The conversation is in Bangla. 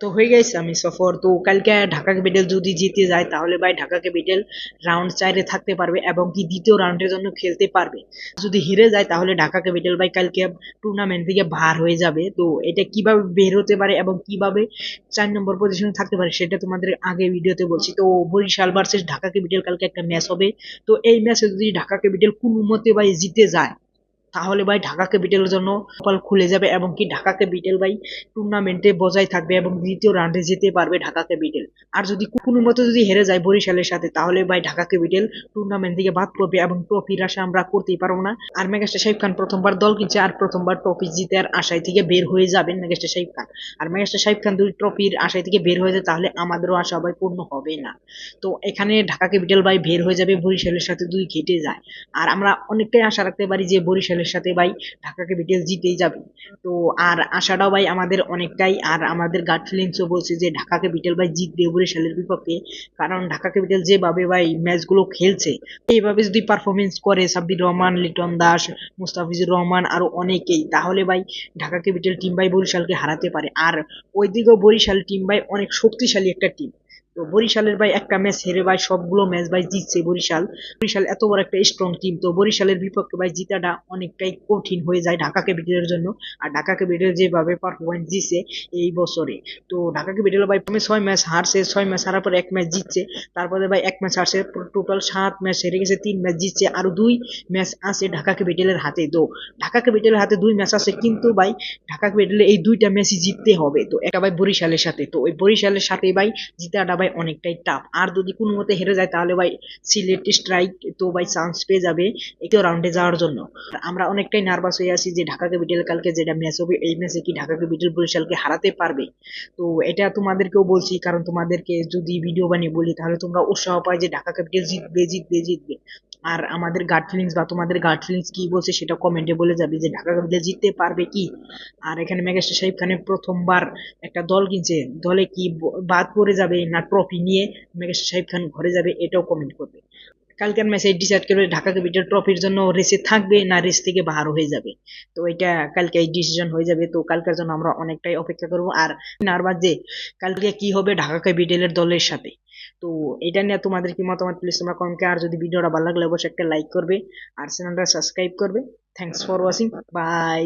তো হয়ে গেছে আমি সফর। তো কালকে ঢাকা ক্যাপিটাল যদি জিতে যায়, তাহলে ভাই ঢাকা ক্যাপিটাল রাউন্ড চারে থাকতে পারবে এবং কি দ্বিতীয় রাউন্ডের জন্য খেলতে পারবে। যদি হেরে যায়, তাহলে ঢাকা ক্যাপিটাল ভাই কালকে টুর্নামেন্ট থেকে বার হয়ে যাবে। তো এটা কীভাবে বের হতে পারে এবং কীভাবে চার নম্বর পজিশনে থাকতে পারে, সেটা তোমাদের আগে ভিডিওতে বলছি। তো বরিশাল ভার্সেস ঢাকা ক্যাপিটাল কালকে একটা ম্যাচ হবে। তো এই ম্যাচে যদি ঢাকা ক্যাপিটাল কোনো মতে ভাই জিতে যায় তাহলে ভাই ঢাকা ক্যাপিটালের জন্য কপাল খুলে যাবে এবং কি ঢাকা ক্যাপিটাল ভাই টুর্নামেন্টে বজায় থাকবে এবং দ্বিতীয় রাউন্ডে যেতে পারবে ঢাকা ক্যাপিটাল আর যদি কোনো মতো যদি হেরে যায় বরিশালের সাথে, তাহলে ভাই ঢাকা ক্যাপিটাল টুর্নামেন্ট থেকে বাদ পড়বে এবং ট্রফির আশা আমরা করতেই পারব না। আর মেগাস্টার শাহিব খান প্রথমবার দল কিনছে আর প্রথমবার ট্রফি জিতার আশায় থেকে বের হয়ে যাবেন মেগাস্টার শাহিব খান। আর মেগাস্টার শাহিব খান যদি ট্রফির আশায় থেকে বের হয়ে যায়, তাহলে আমাদেরও আশা ভাই পূর্ণ হবে না। তো এখানে ঢাকা ক্যাপিটাল ভাই বের হয়ে যাবে, বরিশালের সাথে দুই ঘেটে যায়। আর আমরা অনেকটাই আশা রাখতে পারি যে বরিশালের সাথে ভাই ঢাকা ক্যাপিটাল জিতেই যাবে। তো আর আশাটাও ভাই আমাদের অনেকটাই, আর আমাদের গাট ফিলিংসও বলছে যে ঢাকা ক্যাপিটাল ভাই জিতবে বরিশালের বিপক্ষে। কারণ ঢাকা ক্যাপিটাল যেভাবে ভাই ম্যাচগুলো খেলছে, এইভাবে যদি পারফরমেন্স করে সাব্বির রহমান, লিটন দাস, মুস্তাফিজুর রহমান আরও অনেকেই, তাহলে ভাই ঢাকা ক্যাপিটাল টিম ভাই বরিশালকে হারাতে পারে। আর ওইদিকেও বরিশাল টিম ভাই অনেক শক্তিশালী একটা টিম। তো বরিশালের ভাই একটা ম্যাচ হেরে ভাই সবগুলো ম্যাচ ভাই জিতছে বরিশাল। বরিশাল এত বড় একটা স্ট্রং টিম তো বরিশালের বিপক্ষে ভাই জিতাটা অনেকটাই কঠিন হয়ে যায় ঢাকা ক্যাপিটালের জন্য। আর ঢাকা ক্যাপিটাল যেভাবে পারফরমেন্স দিচ্ছে এই বছরে, তো ঢাকা ক্যাপিটাল ভাই প্রথমে ছয় ম্যাচ হারছে, ছয় ম্যাচ হারার পর এক ম্যাচ জিতছে। তারপরে ভাই এক ম্যাচ হারছে টোটাল সাত ম্যাচ হেরে গেছে, তিন ম্যাচ জিতছে, আরও দুই ম্যাচ আছে ঢাকা ক্যাপিটালের হাতে। তো ঢাকা ক্যাপিটালের হাতে দুই ম্যাচ আছে, কিন্তু ভাই ঢাকা ক্যাপিটালে এই দুইটা ম্যাচই জিততে হবে। তো একটা ভাই বরিশালের সাথে, তো ওই বরিশালের সাথে ভাই জিতাটা ভাই অনেকটাই টাফ আর যদি কোনো মতে হেরে যায়, তাহলে ভাই সিলেট স্ট্রাইক তো ভাই চান্স পেয়ে যাবে একটু রাউন্ডে যাওয়ার জন্য। আমরা অনেকটাই নার্ভাস হয়ে আছি যে ঢাকা ক্যাপিটাল কালকে যেটা ম্যাচ হবে, এই ম্যাচে কি ঢাকা ক্যাপিটাল বরিশালকে হারাতে পারবে? তো এটা তোমাদেরকেও বলছি, কারণ তোমাদেরকে যদি ভিডিও বানিয়ে বলি, তাহলে তোমরা উৎসাহ পাই যে ঢাকা ক্যাপিটাল জিতবে জিতবে জিতবে। আর আমাদের গার্ড ফিলিংস বা তোমাদের গার্ড ফিলিংস কি বলছে সেটা কমেন্টে বলে যাবে যে ঢাকা ক্যাপিটাল জিততে পারবে কি? আর এখানে মেগাস্টার সাহেব খানের প্রথমবার একটা দল কিনছে। দলে কি বাদ পড়ে যাবে না ট্রফি নিয়ে মেগাস্টার সাহেব খান ঘরে যাবে এটাও কমেন্ট করবে। কালকের ম্যাচে ডিসাইড করবে ঢাকা ক্যাপিটাল ট্রফির জন্য রেসে থাকবে না রেস থেকে বাহার হয়ে যাবে। তো এটা কালকে এই ডিসিশন হয়ে যাবে। তো কালকের জন্য আমরা অনেকটাই অপেক্ষা করব। আর নার্ভাস যে কালকে কি হবে ঢাকা ক্যাপিটালের দলের সাথে। তো এটা নিয়ে তোমাদের কি মতামত প্লিজ তোমরা কমকে আর যদি ভিডিওটা ভালো লাগলে অবশ্যই একটা লাইক করবে। আর চ্যানেলটা সাবস্ক্রাইব করবে। Thanks for watching by